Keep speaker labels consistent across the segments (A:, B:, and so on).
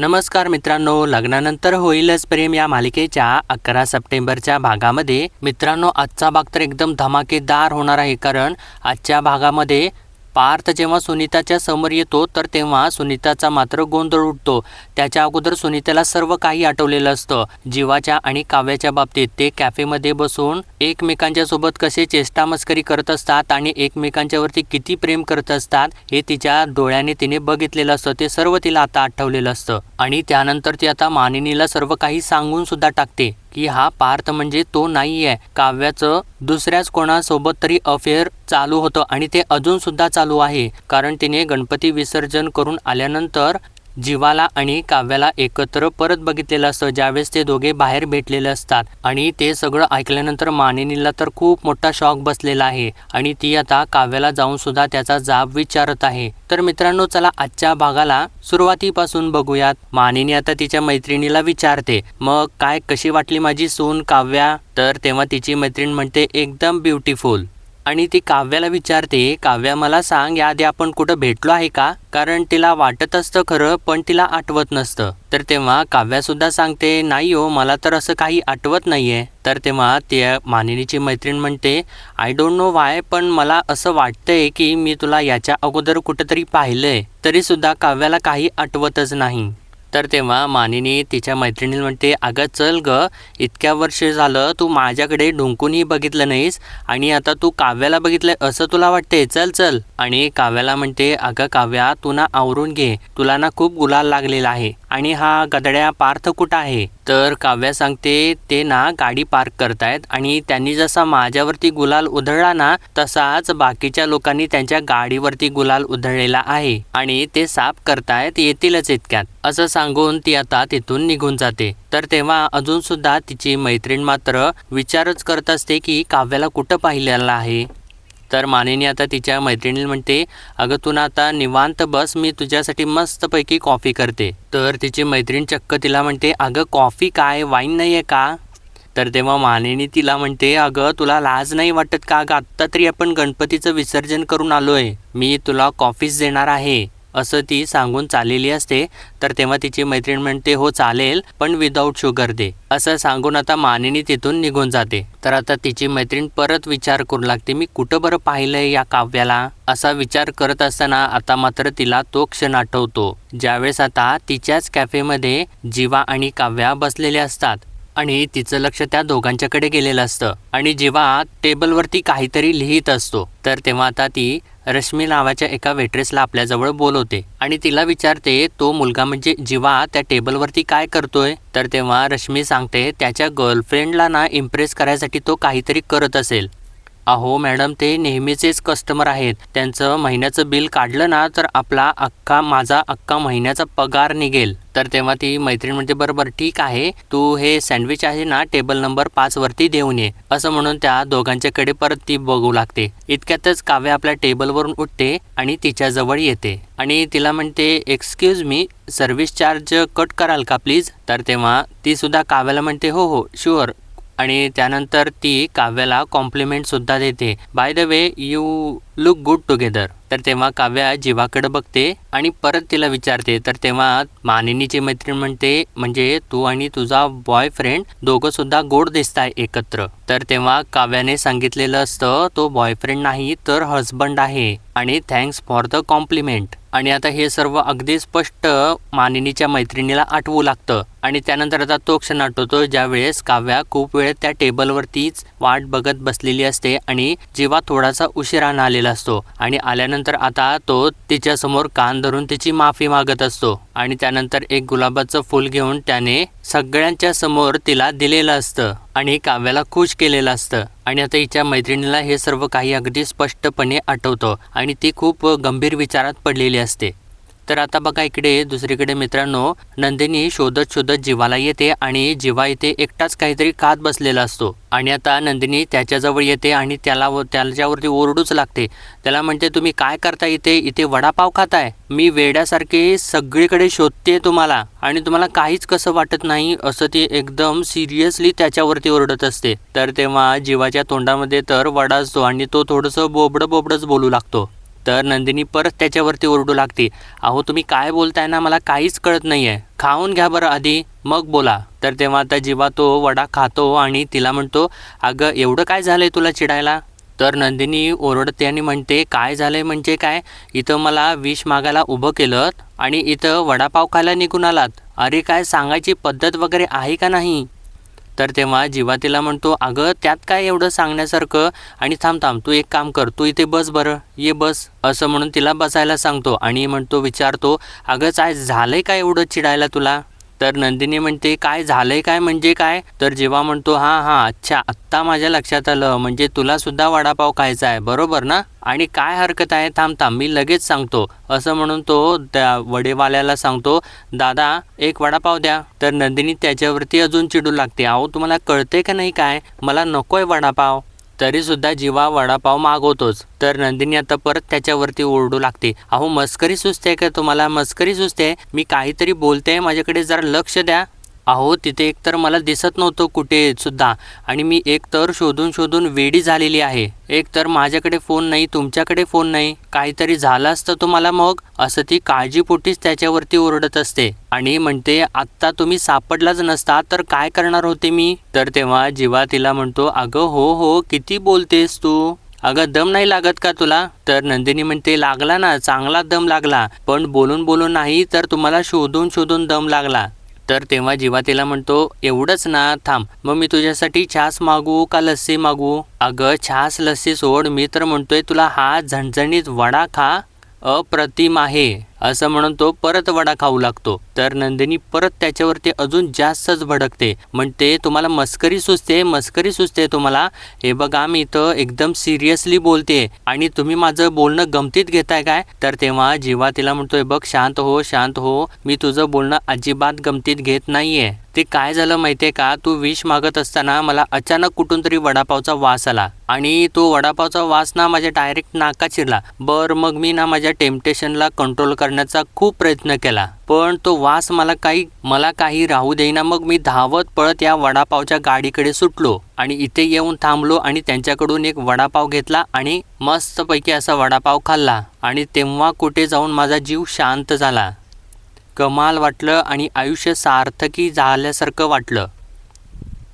A: नमस्कार मित्रांनो लग्नानंतर होईलच प्रेम या मालिकेच्या अकरा सप्टेंबरच्या भागामध्ये. मित्रांनो आजचा भाग तर एकदम धमाकेदार होणार आहे कारण आजच्या भागामध्ये पार्थ जेव्हा सुनीताच्या समोर येतो तर तेव्हा सुनीताचा मात्र गोंधळ उठतो त्याच्या अगोदर सुनीताला सर्व काही आठवलेलं असतं. जीवाच्या आणि काव्याच्या बाबतीत ते कॅफेमध्ये बसून एकमेकांच्या सोबत कसे चेष्टा मस्करी करत असतात आणि एकमेकांच्यावरती किती प्रेम करत असतात हे तिच्या डोळ्याने तिने बघितलेलं असतं. ते सर्व तिला आता आठवलेलं असतं. आणि त्यानंतर ती आता मानिनीला सर्व काही सांगून सुद्धा टाकते. की हा पार्थ म्हणजे तो नाही आहे काव्याचं दुसऱ्याच कोणासोबत तरी अफेअर चालू होतं आणि ते अजून सुद्धा चालू आहे. कारण तिने गणपती विसर्जन करून आल्यानंतर जीवाला आणि काव्याला एकत्र परत बघितलेलं असतं. ज्यावेळेस ते दोघे बाहेर भेटलेले असतात आणि ते सगळं ऐकल्यानंतर मानिनीला तर खूप मोठा शॉक बसलेला आहे आणि ती आता काव्याला जाऊन सुद्धा त्याचा जाब विचारत आहे. तर मित्रांनो चला आजच्या भागाला सुरुवातीपासून बघूयात. मानिनी आता तिच्या मैत्रिणीला विचारते मग काय कशी वाटली माझी सून काव्या? तर तेव्हा तिची मैत्रीण म्हणते एकदम ब्युटिफुल आणि ती काव्याला विचारते काव्या मला सांग याआधी आपण कुठं भेटलो आहे का? कारण तिला वाटत असतं खरं पण तिला आठवत नसतं. तर तेव्हा काव्यासुद्धा सांगते नाही हो मला तर असं काही आठवत नाही आहे तर तेव्हा त्या मानिनीची मैत्रीण म्हणते आय डोंट नो वाय पण मला असं वाटतंय की मी तुला याच्या अगोदर कुठंतरी पाहिलंय आहे तरीसुद्धा काव्याला काही आठवतच नाही. तर तेव्हा मानिनी तिच्या मैत्रिणीला म्हणते अगं चल ग इतक्या वर्ष झालं तू माझ्याकडे ढुंकूनही बघितलं नाहीस आणि आता तू काव्याला बघितलंय असं तुला वाटते चल चल. आणि काव्याला म्हणते अगं काव्या तू ना आवरून घे. तुला ना खूप गुलाल लागलेला आहे आणि हा गदड्या पार्थ कुठं आहे? तर काव्या सांगते ते ना गाडी पार्क करतायत आणि त्यांनी जसा माझ्यावरती गुलाल उधळला ना तसाच बाकीच्या लोकांनी त्यांच्या गाडीवरती गुलाल उधळलेला आहे आणि ते साफ करतायत येतीलच इतक्यात. असं सांगून ती आता तिथून निघून जाते. तर तेव्हा अजून सुद्धा तिची मैत्रीण मात्र विचारच करत असते की काव्याला कुठं पाहिलेला आहे? तर मानेने आता तिच्या मैत्रिणीला म्हणते अगं तू ना आता निवांत बस मी तुझ्यासाठी मस्तपैकी कॉफी करते. तर तिची मैत्रीण चक्क तिला म्हणते अगं कॉफी काय? वाईन नाही आहे का? तर तेव्हा मानेनी तिला म्हणते अगं तुला लाज नाही वाटत का? अगं आत्ता तरी आपण गणपतीचं विसर्जन करून आलो आहे मी तुला कॉफीच देणार आहे. असं ती सांगून चाललेली असते तर तेव्हा तिची मैत्रीण म्हणते हो चालेल पण विदाऊट शुगर दे. असं सांगून आता मानिनी तिथून निघून जाते. तर आता तिची मैत्रीण परत विचार करू लागते मी कुठं बरं पाहिलंय या काव्याला? असा विचार करत असताना आता मात्र तिला तो क्षण आठवतो. ज्यावेळेस आता तिच्याच कॅफेमध्ये जीवा आणि काव्या बसलेले असतात आणि तिचं लक्ष त्या दोघांच्याकडे गेलेलं असतं आणि जेव्हा टेबलवरती काहीतरी लिहित असतो. तर तेव्हा आता ती रश्मी नावाच्या एका वेट्रेसला आपल्याजवळ बोलवते आणि तिला विचारते तो मुलगा म्हणजे जीवा त्या टेबलवरती काय करतोय? तर तेव्हा रश्मी सांगते त्याच्या गर्लफ्रेंडला ना इम्प्रेस करायसाठी तो काहीतरी करत असेल. अहो मॅडम ते नेहमीचेच कस्टमर आहेत. त्यांचं महिन्याचं बिल काढलं ना तर आपला अख्खा माझा अख्खा महिन्याचा पगार निघेल. तर तेव्हा ती मैत्रीण म्हणते बरं बरं ठीक आहे. तू हे सँडविच आहे ना टेबल नंबर पाच वरती देऊन ये. असं म्हणून त्या दोघांच्याकडे परत ती बघू लागते. इतक्यातच काव्य आपल्या टेबलवरून उठते आणि तिच्याजवळ येते. आणि तिला म्हणते excuse me service charge cut कराल का प्लीज? तर तेव्हा ती सुद्धा काव्याला म्हणते हो हो शुअर. आणि त्यानंतर ती काव्याला कॉम्प्लिमेंटसुद्धा देते. By the way you look good together तर तेव्हा काव्या जीवाकडे बघते आणि परत तिला विचारते. तर तेव्हा मानिनीची मैत्रीण म्हणते म्हणजे तू आणि तुझा बॉयफ्रेंड दोघं सुद्धा गोड दिसताय एकत्र. तर तेव्हा काव्याने सांगितलेलं असतं तो बॉयफ्रेंड नाही तर हजबंड आहे. आणि थँक्स फॉर द कॉम्प्लिमेंट आणि आता हे सर्व अगदी स्पष्ट मानिनीच्या मैत्रिणीला आठवू लागतं. आणि त्यानंतर आता तो क्षण आठवतो ज्यावेळेस काव्या खूप वेळ त्या टेबलवरतीच वाट बघत बसलेली असते आणि जेव्हा थोडासा उशिरानं आलेला असतो आणि आल्यानंतर आता तो तिच्या समोर कान धरून तिची माफी मागत असतो आणि त्यानंतर एक गुलाबाचं फूल घेऊन त्याने सगळ्यांच्या समोर तिला दिलेलं असतं आणि काव्याला खुश केलेलं असतं. आणि आता हिच्या मैत्रिणीला हे सर्व काही अगदी स्पष्टपणे आठवतं आणि ती खूप गंभीर विचारात पडलेली असते. तर आता बघा इकडे दुसरीकडे मित्रांनो नंदिनी शोधत शोधत जीवाला येते आणि जीवा इथे एकटाच काहीतरी खात बसलेला असतो. आणि आता नंदिनी त्याच्याजवळ येते आणि त्याला व त्याच्यावरती ओरडूच लागते. त्याला म्हणते तुम्ही काय करता इथे? इथे वडापाव खाताय? मी वेड्यासारखे सगळीकडे शोधते तुम्हाला. आणि तुम्हाला काहीच कसं वाटत नाही असं ती एकदम सिरियसली त्याच्यावरती ओरडत असते. तर तेव्हा जीवाच्या तोंडामध्ये तर वडा असतो आणि तो थोडंसं बोबडं बोबडंच बोलू लागतो. तर नंदिनी परत त्याच्यावरती ओरडू लागते. अहो तुम्ही काय बोलताय ना? मला काहीच कळत नाही आहे खाऊन घ्या बरं आधी मग बोला. तर तेव्हा आता जेव्हा तो वडा खातो आणि तिला म्हणतो अगं एवढं काय झालं आहे तुला चिडायला? तर नंदिनी ओरडते आणि म्हणते काय झालं आहे म्हणजे काय? इथं मला विष मागायला उभं केलं आणि इथं वडापाव खायला निघून आलात. अरे काय सांगायची पद्धत वगैरे आहे का नाही? तर तेव्हा जीवा तिला म्हणतो अगं त्यात काय एवढं सांगण्यासारखं? आणि थांब थांब तू एक काम कर तू इथे बस बरं ये बस असं म्हणून तिला बसायला सांगतो. आणि म्हणतो विचारतो अगं झालं आहे काय एवढं चिडायला तुला? तर नंदिनी म्हणते काय झालंय काय म्हणजे काय? तर जेव्हा म्हणतो हां हां अच्छा आत्ता माझ्या लक्षात आलं म्हणजे तुला सुद्धा वडापाव खायचा आहे बरोबर ना? आणि काय हरकत आहे थांब थांब मी लगेच सांगतो. असं म्हणून तो त्या वडेवाल्याला सांगतो दादा एक वडापाव द्या. तर नंदिनी त्याच्यावरती अजून चिडू लागते अहो तुम्हाला कळते का नाही काय? मला नकोय वडापाव. तरी सुद्धा जीवा वडापाव मागवतोच. तर नंदिनी आता परत त्याच्यावरती ओरडू लागते. अहो मस्करी सुचते का तुम्हाला? मस्करी सुचते मी काहीतरी बोलते माझ्याकडे जरा लक्ष द्या. अहो तिथे एकतर मला दिसत नव्हतं कुठे सुद्धा. आणि मी एकतर शोधून शोधून वेडी झालेली आहे. एकतर माझ्याकडे फोन नाही तुमच्याकडे फोन नाही. काहीतरी झालं असतं तुम्हाला मग? असं ती काळजीपोटीच त्याच्यावरती ओरडत असते. आणि म्हणते आत्ता तुम्ही सापडलाच नसता तर काय करणार होते मी? तर तेव्हा जीवा तिला म्हणतो अगं हो हो किती बोलतेस तू? अगं दम नाही लागत का तुला? तर नंदिनी म्हणते लागला ना चांगला दम लागला. पण बोलून बोलून नाही तर तुम्हाला शोधून शोधून दम लागला. तर तेव्हा जीवा तिला म्हणतो एवढंच ना थांब. मग मी तुझ्यासाठी छास मागू का लस्सी मागू? अगं छास लस्सी सोड. मी तर म्हणतोय तुला हा झणझणीत वडा खा. अप्रतिम आहे. असं म्हणून तो परत वडा खाऊ लागतो. तर नंदिनी परत त्याच्यावरती अजून जास्तच भडकते. म्हणते तुम्हाला मस्करी सुचते मस्करी सुचते तुम्हाला. हे बघा मी इथं एकदम सिरियसली बोलते. आणि तुम्ही माझं बोलणं गमतीत घेताय काय? तर तेव्हा जीवा तिला म्हणतोय बघ शांत हो शांत हो. मी तुझं बोलणं अजिबात गमतीत घेत नाहीये. ते काय झालं माहितीये का? तू विष मागत असताना मला अचानक कुठून तरी वडापावचा वास आला. आणि तो वडापावचा वास ना माझ्या डायरेक्ट नाका शिरला. बर मग मी ना माझ्या टेम्पटेशनला कंट्रोल करण्याचा खूप प्रयत्न केला. पण तो वास मला काही मला काही राहू देईना. मग मी धावत पळत या वडापावच्या गाडीकडे सुटलो. आणि इथे येऊन थांबलो आणि त्यांच्याकडून एक वडापाव घेतला आणि मस्तपैकी असा वडापाव खाल्ला. आणि तेव्हा कुठे जाऊन माझा जीव शांत झाला. कमाल वाटलं आणि आयुष्य सार्थकी झाल्यासारखं वाटलं.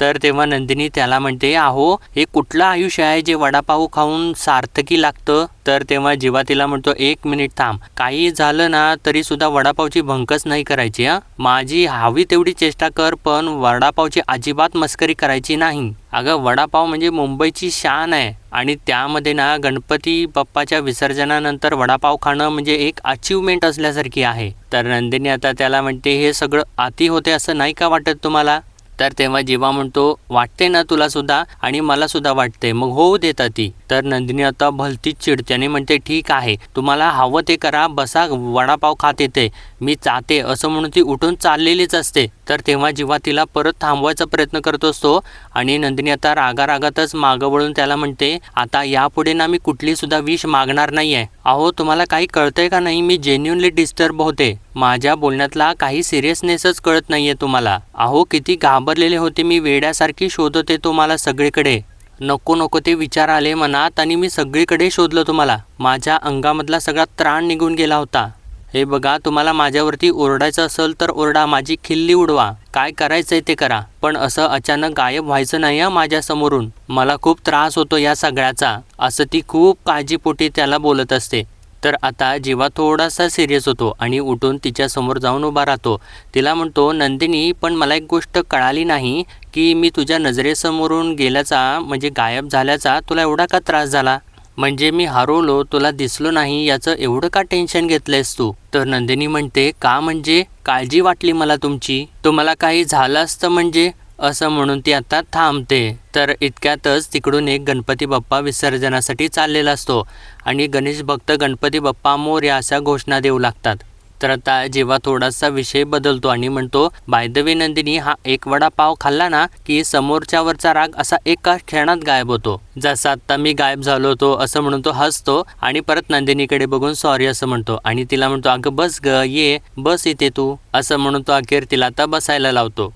A: तर तेव्हा नंदिनी त्याला म्हणते अहो हे कुठलं आयुष्य आहे जे वडापाव खाऊन सार्थकी लागतं? तर तेव्हा जीवा तिला म्हणतो एक मिनिट थांब. काही झालं ना तरी सुद्धा वडापावची भंकच नाही करायची हा? माझी हवी तेवढी चेष्टा कर पण वडापावची अजिबात मस्करी करायची नाही. अगं वडापाव म्हणजे मुंबईची शान आहे. आणि त्यामध्ये ना गणपती बाप्पाच्या विसर्जनानंतर वडापाव खाणं म्हणजे एक अचिव्हमेंट असल्यासारखी आहे. तर नंदिनी आता त्याला म्हणते हे सगळं अति होते असं नाही का वाटत तुम्हाला? तर तेव्हा जीवा म्हणतो वाटते ना तुला सुद्धा? आणि मला सुद्धा वाटते. मग होऊ देता ती. तर नंदिनी आता भलतीच चिडते आणि म्हणते ठीक आहे तुम्हाला हवं ते करा बसा वडापाव खात येते. मी चाते असं म्हणून ती उठून चाललेलीच असते. तर तेव्हा जेव्हा तिला परत थांबवायचा प्रयत्न करत असतो आणि नंदिनी आता रागा रागातच मागं वळून त्याला म्हणते आता यापुढे ना मी कुठली सुद्धा विष मागणार नाही आहे अहो तुम्हाला काही कळतंय का नाही? मी जेन्युनली डिस्टर्ब होते. माझ्या बोलण्यातला काही सिरियसनेसच कळत नाहीये तुम्हाला. अहो किती घाबरलेले होते मी. वेड्यासारखी शोधते तुम्हाला सगळीकडे. नको नको ते विचार आले मनात आणि मी सगळीकडे शोधलं तुम्हाला. माझ्या अंगामधला सगळा त्राण निघून गेला होता. हे बघा तुम्हाला माझ्यावरती ओरडायचं असेल तर ओरडा माझी खिल्ली उडवा. काय करायचंय ते करा. पण असं अचानक गायब व्हायचं नाही हं माझ्यासमोरून मला खूप त्रास होतो या सगळ्याचा. असं ती खूप काळजीपोटी त्याला बोलत असते. तर आता जेव्हा थोडासा सिरियस होतो आणि उठून तिच्यासमोर जाऊन उभा राहतो. तिला म्हणतो नंदिनी पण मला एक गोष्ट कळाली नाही की मी तुझ्या नजरेसमोरून गेल्याचा म्हणजे गायब झाल्याचा तुला एवढा का त्रास झाला? म्हणजे मी हरवलो तुला दिसलो नाही याचं एवढं का टेन्शन घेतलंयस तू? तर नंदिनी म्हणते का म्हणजे? काळजी वाटली मला तुमची? तुम्हाला काही झालं असतं म्हणजे? असं म्हणून ती आता थांबते. तर इतक्यातच तिकडून एक गणपती बाप्पा विसर्जनासाठी चाललेला असतो. आणि गणेश भक्त गणपती बाप्पा मोर्या अशा घोषणा देऊ लागतात. तर आता जेव्हा थोडासा विषय बदलतो आणि म्हणतो बाय द वे नंदिनी हा एक वडापाव खाल्ला ना की समोरच्यावरचा राग असा एका क्षणात गायब होतो. जसा आता मी गायब झालो होतो असं म्हणून तो हसतो आणि परत नंदिनीकडे बघून सॉरी असं म्हणतो आणि तिला म्हणतो अगं बस ग ये बस इथे तू. असं म्हणून तो अखेर तिला आता बसायला लावतो.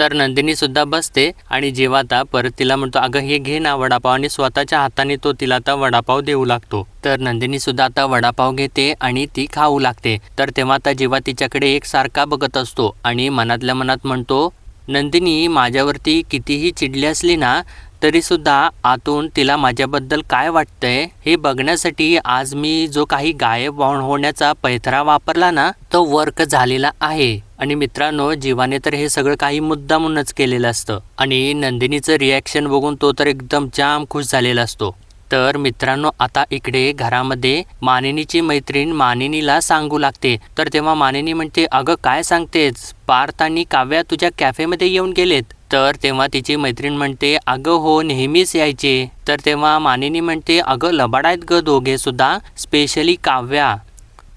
A: तर नंदिनीसुद्धा बसते आणि जेव्हा आता परत तिला म्हणतो अगं हे घे ना वडापाव. आणि स्वतःच्या हाताने तो तिला आता वडापाव देऊ लागतो. तर नंदिनी सुद्धा आता वडापाव घेते आणि ती खाऊ लागते. तर तेव्हा आता जेव्हा तिच्याकडे एक सारखा बघत असतो आणि मनातल्या मनात म्हणतो नंदिनी माझ्यावरती कितीही चिडली असली ना तरीसुद्धा आतून तिला माझ्याबद्दल काय वाटतंय हे बघण्यासाठी आज मी जो काही गायब होण्याचा पैथरा वापरला ना तो वर्क झालेला आहे. आणि मित्रांनो जीवाने तर हे सगळं काही मुद्दामूनच केलेलं असतं. आणि नंदिनीचं रिॲक्शन बघून तो तर एकदम जाम खुश झालेला असतो. तर मित्रांनो आता इकडे घरामध्ये मानिनीची मैत्रीण मानिनीला सांगू लागते. तर तेव्हा मानिनी म्हणते अगं काय सांगतेच पार्थ आणि काव्या तुझ्या कॅफेमध्ये येऊन गेलेत. तर तेव्हा तिची मैत्रीण म्हणते अगं हो नेहमीच यायचे. तर तेव्हा मानिनी म्हणते अगं लबाड आहेत ग दोघे सुद्धा स्पेशली काव्या.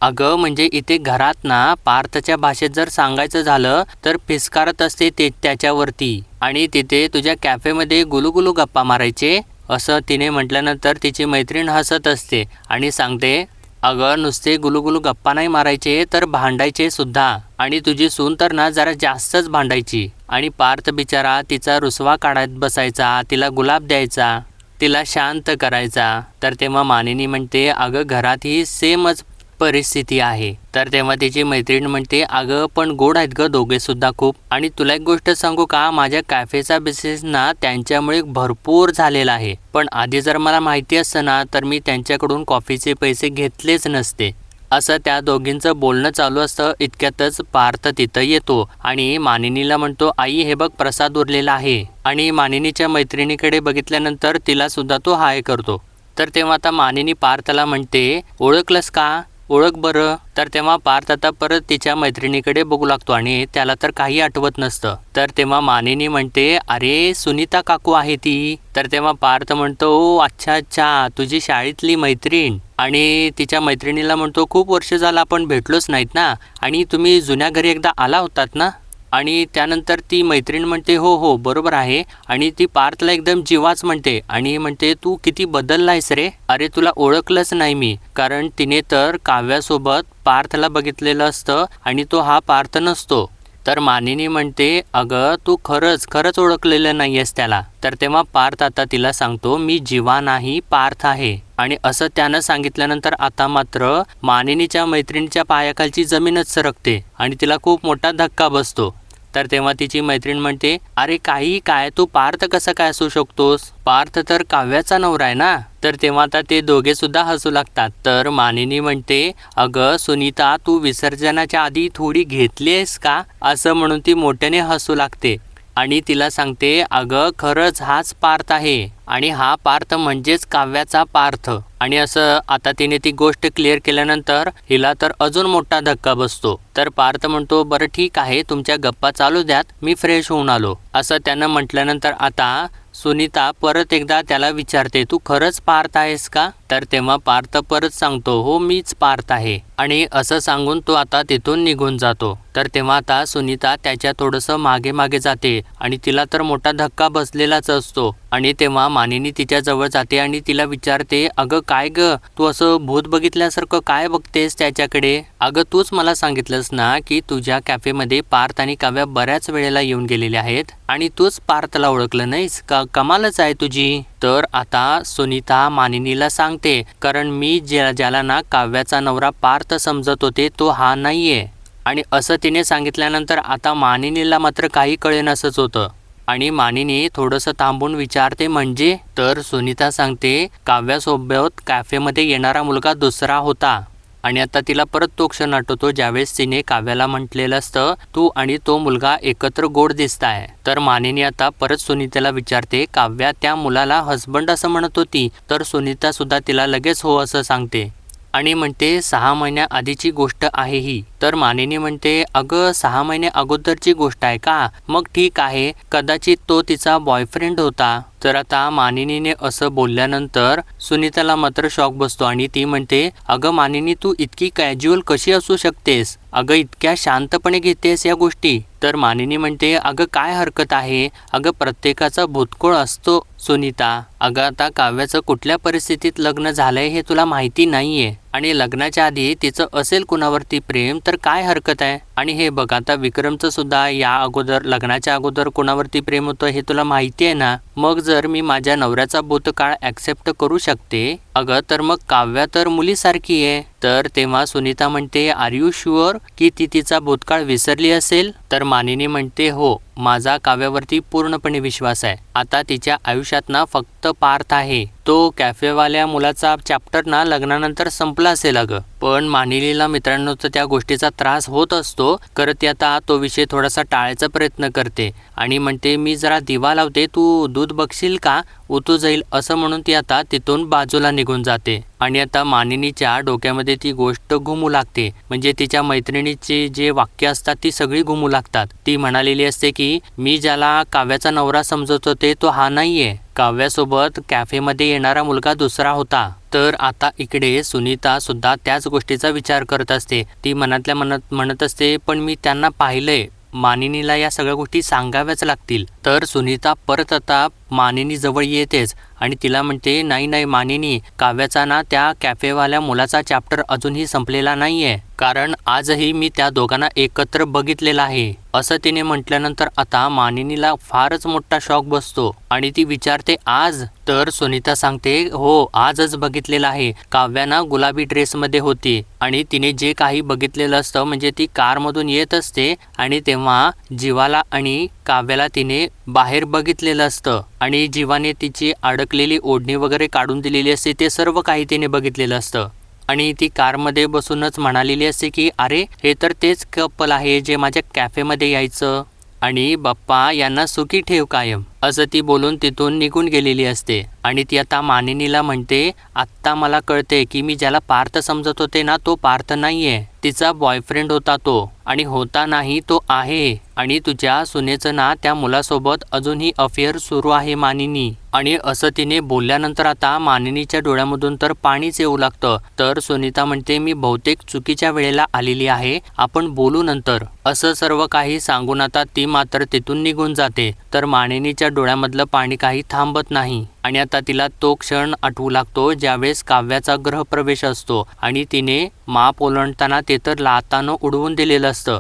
A: अगं म्हणजे इथे घरात ना पार्थच्या भाषेत जर सांगायचं झालं तर फिसकारत असते ते त्याच्यावरती. आणि तिथे तुझ्या कॅफेमध्ये गुलुगुलू गप्पा मारायचे? असं तिने म्हटल्यानंतर तिची मैत्रीण हसत असते आणि सांगते अगं नुसते गुलुगुलू गप्पा नाही मारायचे तर भांडायचे सुद्धा. आणि तुझी सून तर ना जरा जास्तच भांडायची. आणि पार्थ बिचारा तिचा रुसवा काढत बसायचा तिला गुलाब द्यायचा तिला शांत करायचा. तर तेव्हा मानिनी म्हणते अगं घरात ही सेमच परिस्थिती आहे. तर तेव्हा तिची मैत्रीण म्हणते अगं पण गोड आहेत ग दोघे सुद्धा खूप. आणि तुला एक गोष्ट सांगू का? माझ्या कॅफेचा बिझनेस ना त्यांच्यामुळे भरपूर झालेला आहे. पण आधी जर मला माहिती असतं ना तर मी त्यांच्याकडून कॉफीचे पैसे घेतलेच नसते. असं त्या दोघींचं बोलणं चालू असतं. इतक्यातच पार्थ तिथं येतो आणि मानिनीला म्हणतो आई हे बघ प्रसाद उरलेला आहे. आणि मानिनीच्या मैत्रिणीकडे बघितल्यानंतर तिला सुद्धा तो हाय करतो. तर तेव्हा आता मानिनी पार्थला म्हणते ओळखलंस का? ओळख बरं तर तेव्हा पार्थ आता परत तिच्या मैत्रिणीकडे बघू लागतो आणि त्याला तर काही आठवत नसतं. तर तेव्हा मानिनी म्हणते अरे सुनीता काकू आहे ती. तर तेव्हा पार्थ म्हणतो ओ अच्छा अच्छा तुझी शाळेतली मैत्रीण. आणि तिच्या मैत्रिणीला म्हणतो खूप वर्ष झालं आपण भेटलोच नाहीत ना? आणि तुम्ही जुन्या घरी एकदा आला होतात ना? आणि त्यानंतर ती मैत्रीण म्हणते हो हो बरोबर आहे. आणि ती पार्थला एकदम जीवाच म्हणते आणि म्हणते तू किती बदलला आहेस रे. अरे तुला ओळखलंच नाही मी. कारण तिने तर काव्यासोबत पार्थला बघितलेलं असतं आणि तो हा पार्थ नसतो. तर मानिनी म्हणते अगं तू खरंच खरंच ओळखलेलं नाही आहेस त्याला. तर तेव्हा पार्थ आता तिला सांगतो मी जीवा नाही पार्थ आहे. आणि असं त्यानं सांगितल्यानंतर आता मात्र मानिनीच्या मैत्रिणीच्या पायाखालची जमीनच सरकते आणि तिला खूप मोठा धक्का बसतो. तर तेव्हा तिची मैत्रीण म्हणते अरे काही काय? तू पार्थ कसा काय असू शकतोस? पार्थ तर काव्याचा नवरा आहे ना? तर तेव्हा आता ते दोघे सुद्धा हसू लागतात. तर मानिनी म्हणते अगं सुनीता तू विसर्जनाच्या आधी थोडी घेतली आहेस का? असं म्हणून ती मोठ्याने हसू लागते. आणि तिला सांगते अगं खरंच हाच पार्थ आहे आणि हा पार्थ म्हणजेच काव्याचा पार्थ. आणि असं आता तिने ती गोष्ट क्लिअर केल्यानंतर हिला तर अजून मोठा धक्का बसतो. तर पार्थ म्हणतो बरं ठीक आहे तुमच्या गप्पा चालू द्यात मी फ्रेश होऊन आलो. असं त्यानं म्हटल्यानंतर आता सुनीता परत एकदा त्याला विचारते तू खरंच पार्थ आहेस का? तर तेव्हा पार्थ परत सांगतो हो मीच पार्थ आहे. आणि असं सांगून तो आता तिथून निघून जातो. तर तेव्हा आता सुनीता त्याच्या थोडंसं मागे मागे जाते आणि तिला तर मोठा धक्का बसलेलाच असतो. आणि तेव्हा मानिनी तिच्या जवळ जाते आणि तिला विचारते अगं काय ग? तू असं भूत बघितल्यासारखं काय बघतेस त्याच्याकडे? अगं तूच मला सांगितलंस ना की तुझ्या कॅफेमध्ये पार्थ आणि काव्या बऱ्याच वेळेला येऊन गेलेले आहेत आणि तूच पार्थला ओळखलं नाहीस? का कमालच आहे तुझी. तर आता सुनीता मानिनीला सांग सांगते कारण मी ज्या ज्याला ना काव्याचा नवरा पार्थ समजत होते तो हा नाहीये. आणि असं तिने सांगितल्यानंतर आता मानिनीला मात्र काही कळेनसंच होतं. आणि मानिनी थोडंसं थांबून विचारते म्हणजे? तर सुनीता सांगते काव्यासोबत कॅफेमध्ये येणारा मुलगा दुसरा होता. आणि आता तिला परत तो क्षण आठवतो ज्यावेळेस तिने काव्याला म्हटलेलं असतं तू आणि तो मुलगा एकत्र गोड दिसताय. तर मानेने आता परत सुनीतेला विचारते काव्या त्या मुलाला हसबंड असं म्हणत होती तर सुनीता सुद्धा तिला लगेच हो असं सांगते. आणि म्हणते सहा महिन्या आधीची गोष्ट आहे ही. तर मानिनी म्हणते अगं सहा महिने अगोदरची गोष्ट आहे का? मग ठीक आहे. कदाचित तो तिचा बॉयफ्रेंड होता. तर आता मानिनीने असं बोलल्यानंतर सुनीताला मात्र शॉक बसतो आणि ती म्हणते अगं मानिनी तू इतकी कॅज्युअल कशी असू शकतेस? अगं इतक्या शांतपणे घेतेस या गोष्टी. तर मानिनी म्हणते अगं काय हरकत आहे? अगं प्रत्येकाचा भूतकोळ असतो सुनीता. अगं आता काव्याचं कुठल्या परिस्थितीत लग्न झालंय हे तुला माहिती नाहीये. आणि लग्नाच्या आधी तिचं असेल कुणावरती प्रेम तर काय हरकत आहे? आणि हे बघ आता विक्रमचं सुद्धा या अगोदर लग्नाच्या अगोदर कोणावरती प्रेम होतं हे तुला माहिती आहे ना? मग जर मी माझ्या नवऱ्याचा भूतकाळ ॲक्सेप्ट करू शकते अगं तर मग काव्या तर मुलीसारखी आहे. तर तेव्हा सुनीता म्हणते आर यू शुअर की ती तिचा भूतकाळ विसरली असेल? तर मानिनी म्हणते हो माझा काव्यावरती पूर्णपणे विश्वास आहे. आता तिच्या आयुष्यात ना फक्त पार्थ आहे. तो कॅफेवाल्या मुलाचा चॅप्टर ना लग्नानंतर संपला असेल अगं. पण मानिलीला मित्रांनो तर त्या गोष्टीचा त्रास होत असतो. करत ती आता तो विषय थोडासा टाळायचा प्रयत्न करते. आणि म्हणते मी जरा दिवा लावते तू दूध बघशील का? उतू जाईल असं म्हणून ती आता तिथून बाजूला निघून जाते. आणि आता मानिनीच्या डोक्यामध्ये ती गोष्ट घुमू लागते. म्हणजे तिच्या मैत्रिणीची जे वाक्य असतात ती सगळी घुमू लागतात. ती म्हणालेली असते की मी ज्याला काव्याचा नवरा समजत होते तो हा नाहीये. काव्यासोबत कॅफेमध्ये येणारा मुलगा दुसरा होता. तर आता इकडे सुनीता सुद्धा त्याच गोष्टीचा विचार करत असते. ती मनातल्या मनात म्हणत असते पण मी त्यांना पाहिलंय. मानिनीला या सगळ्या गोष्टी सांगाव्याच लागतील. तर सुनीता परत आता मानिनी जवळ येतेच आणि तिला म्हणते नाही नाही मानिनी काव्याचा ना त्या कॅफेवाल्या मुलाचा चॅप्टर अजूनही संपलेला नाहीये. कारण आजही मी त्या दोघांना एकत्र बघितलेला आहे. असं तिने म्हटल्यानंतर आता मानिनीला फारच मोठा शॉक बसतो आणि ती विचारते आज? तर सुनीता सांगते हो आजच बघितलेलं आहे. काव्याना गुलाबी ड्रेसमध्ये होती आणि तिने जे काही बघितलेलं असतं म्हणजे ती कारमधून येत असते आणि तेव्हा जीवाला आणि काव्याला तिने बाहेर बघितलेलं असतं. आणि जीवाने तिची अडकलेली ओढणी वगैरे काढून दिलेली असते ते सर्व काही तिने बघितलेलं असतं. आणि ती कारमध्ये बसूनच म्हणालेली असते की अरे हे तर तेच कपल आहे जे माझ्या कॅफेमध्ये यायचं. आणि बाप्पा यांना सुखी ठेव कायम. असं ती बोलून तिथून निघून गेलेली असते. आणि ती आता मानिनीला म्हणते आत्ता मला कळते की मी ज्याला पार्थ समजत होते ना तो पार्थ नाहीये. तिचा बॉयफ्रेंड होता तो. आणि होता नाही तो आहे. आणि तुझ्या सुनेचं ना त्या मुलासोबत अजूनही अफेअर सुरू आहे मानिनी. आणि असं तिने बोलल्यानंतर आता मानिनीच्या डोळ्यामधून तर पाणीच येऊ लागतं. तर सुनीता म्हणते मी बहुतेक चुकीच्या वेळेला आलेली आहे. आपण बोलू नंतर. असं सर्व काही सांगून आता ती मात्र तिथून निघून जाते. तर मानिनीच्या डोळ्यामधलं पाणी काही थांबत नाही आणि आता तिला तो क्षण आठवू लागतो ज्यावेळेस काव्याचा ग्रहप्रवेश असतो आणि तिने माप ओलांडताना ते तर लातानं उडवून दिलेलं असतं.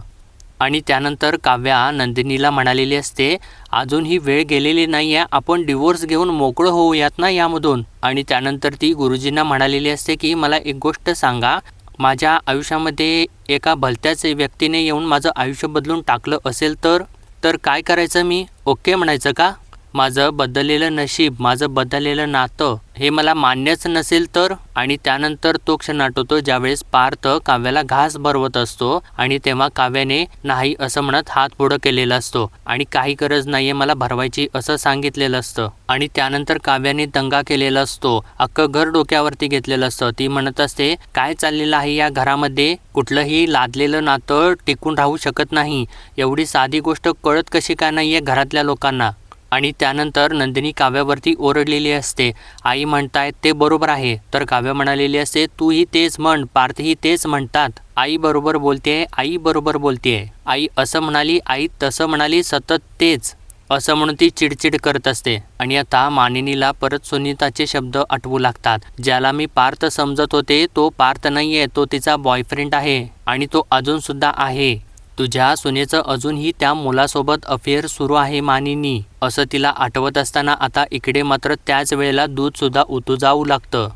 A: आणि त्यानंतर काव्या नंदिनीला म्हणालेली असते अजून ही वेळ गेलेली नाही आहे आपण डिवोर्स घेऊन मोकळं होऊयात ना यामधून? आणि त्यानंतर ती गुरुजींना म्हणालेली असते की मला एक गोष्ट सांगा माझ्या आयुष्यामध्ये एका भलत्याच व्यक्तीने येऊन माझं आयुष्य बदलून टाकलं असेल तर? तर काय करायचं मी? ओके म्हणायचं का? माझं बदललेलं नशीब माझं बदललेलं नातं हे मला मान्यच नसेल तर आणि त्यानंतर तो क्षण आठवतो ज्यावेळेस पार्थ काव्याला घास भरवत असतो आणि तेव्हा काव्याने नाही असं म्हणत हात पुढं केलेला असतो आणि काही गरज नाहीये मला भरवायची असं सांगितलेलं असतं. आणि त्यानंतर काव्याने दंगा केलेला असतो अख्खं घर डोक्यावरती घेतलेलं असतं. ती म्हणत असते काय चाललेलं आहे या घरामध्ये? कुठलंही लादलेलं नातं टिकून राहू शकत नाही. एवढी साधी गोष्ट कळत कशी काय नाहीये घरातल्या लोकांना? आणि त्यानंतर नंदिनी काव्यावरती ओरडलेली असते. आई म्हणतायत ते बरोबर आहे. तर काव्य म्हणालेली असते तूही तेच म्हण पार्थही तेच म्हणतात. आई बरोबर बोलते आई बरोबर बोलते. आई असं म्हणाली आई तसं म्हणाली सतत तेच. असं म्हणून ती चिडचिड करत असते. आणि आता मानिनीला परत सुनीताचे शब्द आठवू लागतात. ज्याला मी पार्थ समजत होते तो पार्थ नाहीये तो तिचा बॉयफ्रेंड आहे. आणि तो अजून सुद्धा आहे. तुझ्या सुनेचं अजूनही त्या मुलासोबत अफेअर सुरू आहे मानिनी असं तिला आठवत असताना आता इकडे मात्र त्याच वेळेला दूधसुद्धा उतुजावू उतू जाऊ लागतं.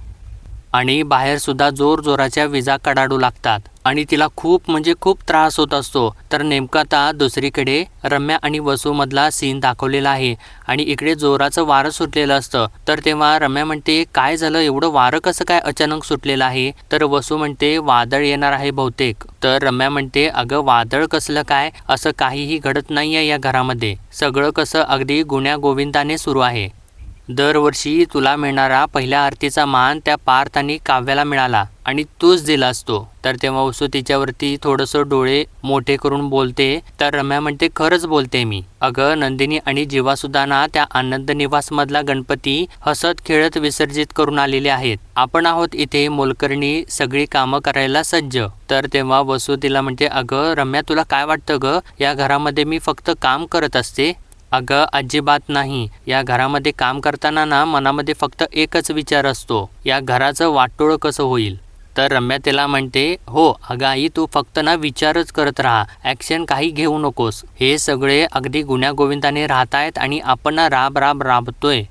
A: आणि बाहेरसुद्धा जोरजोराच्या जोर जोराच्या विजा कडाडू लागतात. आणि तिला खूप म्हणजे खूप त्रास होत असतो. तर नेमकं आता दुसरीकडे रम्या आणि वसूमधला सीन दाखवलेला आहे. आणि इकडे जोराचं वारं सुटलेलं असतं. तर तेव्हा रम्या म्हणते काय झालं? एवढं वारं कसं काय अचानक सुटलेलं आहे? तर वसू म्हणते वादळ येणार आहे बहुतेक. तर रम्या म्हणते अगं वादळ कसलं काय? असं काहीही घडत नाही आहे या घरामध्ये. सगळं कसं अगदी गुण्या गोविंदाने सुरू आहे. दरवर्षी तुला मिळणारा पहिल्या आरतीचा मान त्या पार्थ आणि काव्याला मिळाला आणि तूच दिला असतो. तर तेव्हा वसू तिच्यावरती थोडंसं डोळे मोठे करून बोलते तर रम्या म्हणते खरंच बोलते मी. अगं नंदिनी आणि जीवा सुद्धा ना त्या आनंद निवासमधला गणपती हसत खेळत विसर्जित करून आलेले आहेत. आपण आहोत इथे मोलकर्णी सगळी कामं करायला सज्ज. तर तेव्हा वसू तिला म्हणते अगं रम्या तुला काय वाटतं ग? या घरामध्ये मी फक्त काम करत असते. अगं अजिबात नाही. या घरामध्ये काम करताना ना मनामध्ये फक्त एकच विचार असतो. या घराचं वाटोळं कसं होईल? तर रम्या तिला म्हणते हो अगं आई तू फक्त ना विचारच करत राहा. ॲक्शन काही घेऊ नकोस. हे सगळे अगदी गुण्यागोविंदाने राहत आहेत आणि आपण ना राब राब राबतोय.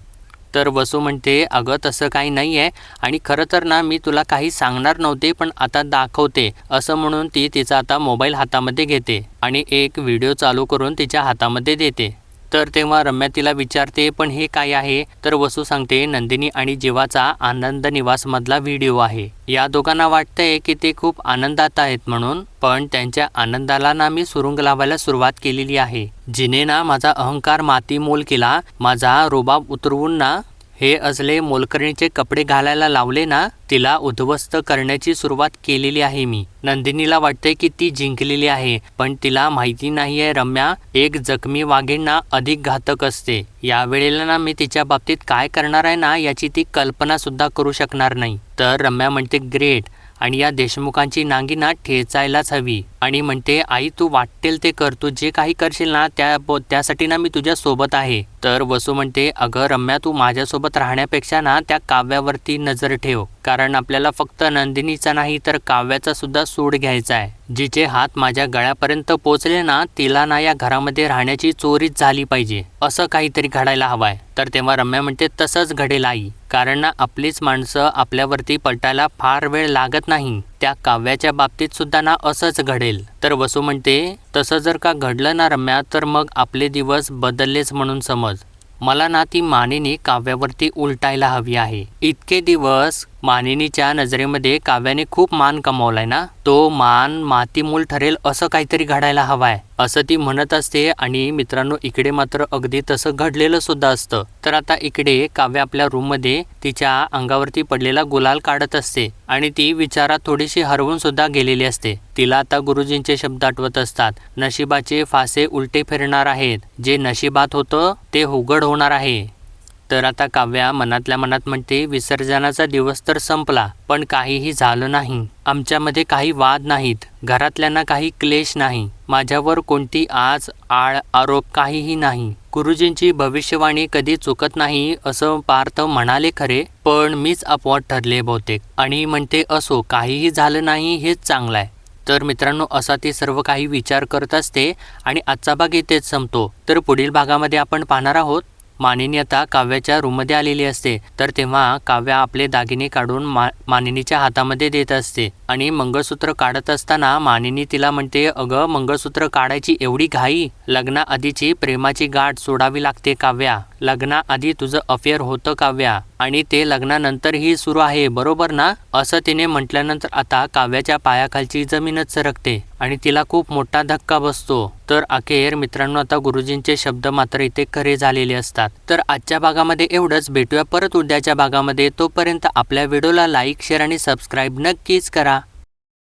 A: तर वसू म्हणते अगं तसं काही नाही आहे आणि खरं तर ना मी तुला काही सांगणार नव्हते पण आता दाखवते. असं म्हणून ती तिचा आता मोबाईल हातामध्ये घेते आणि एक व्हिडिओ चालू करून तिच्या हातामध्ये देते. तर तेव्हा रम्या तिला विचारते पण हे काय आहे? तर वसू सांगते नंदिनी आणि जीवाचा आनंद निवासमधला व्हिडिओ आहे. या दोघांना वाटतंय की ते खूप आनंदात आहेत म्हणून पण त्यांच्या आनंदाला ना मी सुरुंग लावायला सुरुवात केलेली आहे. जिने ना माझा अहंकार मातीमोल केला माझा रोबाब उतरवून ना हे असले मोलकरणीचे कपडे घालायला लावले ना तिला उद्ध्वस्त करण्याची सुरुवात केलेली आहे मी. नंदिनीला वाटते की ती जिंकलेली आहे पण तिला माहिती नाही आहे रम्या एक जखमी वाघींना अधिक घातक असते. यावेळेला ना मी तिच्या बाबतीत काय करणार आहे ना याची ती कल्पना सुद्धा करू शकणार नाही. तर रम्या म्हणते ग्रेट. आणि या देशमुखांची नांगी ना ठेचायलाच हवी. आणि म्हणते आई तू वाटेल ते कर. तू जे काही करशील ना त्या त्यासाठी ना मी तुझ्या सोबत आहे. तर वसू म्हणते अगं रम्या तू माझ्यासोबत राहण्यापेक्षा ना त्या काव्यावरती नजर ठेव. कारण आपल्याला फक्त नंदिनीचा नाही तर काव्याचा सुद्धा सूड घ्यायचा आहे. जिचे हात माझ्या गळ्यापर्यंत पोचले ना तिला ना या घरामध्ये राहण्याची चोरीच झाली पाहिजे. असं काहीतरी घडायला हवाय. तर तेव्हा रम्या म्हणते तसंच घडेल आई. कारण ना आपलीच माणसं आपल्यावरती पलटायला फार वेळ लागत नाही. त्या काव्याच्या बाबतीत सुद्धा ना असंच घडेल. तर वसू म्हणते तसं जर का घडलं ना रम्या तर मग आपले दिवस बदललेच म्हणून समज. मला ना ती मानिनी काव्यावरती उलटायला हवी आहे. इतके दिवस मानिनीच्या नजरेमध्ये काव्याने खूप मान कमावलाय ना? तो मान मातीमूल ठरेल असं काहीतरी घडायला हवाय. असं ती म्हणत असते आणि मित्रांनो इकडे मात्र अगदी तसं घडलेलं सुद्धा असतं. तर आता इकडे काव्य आपल्या रूममध्ये तिच्या अंगावरती पडलेला गुलाल काढत असते आणि ती विचारात थोडीशी हरवून सुद्धा गेलेली असते. तिला आता गुरुजींचे शब्द आठवत असतात. नशिबाचे फासे उलटे फिरणार आहेत. जे नशिबात होतं ते उघड होणार आहे. तर आता काव्या मनातल्या मनात म्हणते विसर्जनाचा दिवस तर संपला पण काहीही झालं नाही. आमच्यामध्ये काही वाद नाहीत. घरातल्यांना काही क्लेश नाही. माझ्यावर कोणती आज आळ आरोप काहीही नाही. गुरुजींची भविष्यवाणी कधी चुकत नाही असं पार्थ म्हणाले खरे पण मीच अपवाद ठरले बहुतेक. आणि म्हणते असो काहीही झालं नाही हेच चांगलं आहे. तर मित्रांनो असा ती सर्व काही विचार करत असते. आणि आजचा भाग इथेच संपतो. तर पुढील भागामध्ये आपण पाहणार आहोत. मानिनी आता काव्याच्या रूममध्ये आलेली असते. तर तेव्हा काव्या आपले दागिने काढून मा मानिनीच्या हातामध्ये देत असते आणि मंगळसूत्र काढत असताना मानिनी तिला म्हणते अगं मंगळसूत्र काढायची एवढी घाई? लग्नाआधीची प्रेमाची गाठ सोडावी लागते काव्या. लग्नाआधी तुझं अफेअर होतं काव्या आणि ते लग्नानंतरही सुरू आहे बरोबर ना? असं तिने म्हटल्यानंतर आता काव्याच्या पायाखालची जमीनच सरकते आणि तिला खूप मोठा धक्का बसतो. तर अखेर मित्रांनो आता गुरुजींचे शब्द मात्र इथे खरे झालेले असतात. तर आजच्या भागामध्ये एवढंच. भेटूया परत उद्याच्या भागामध्ये. तोपर्यंत आपल्या व्हिडिओला लाईक शेअर आणि सबस्क्राईब नक्कीच करा.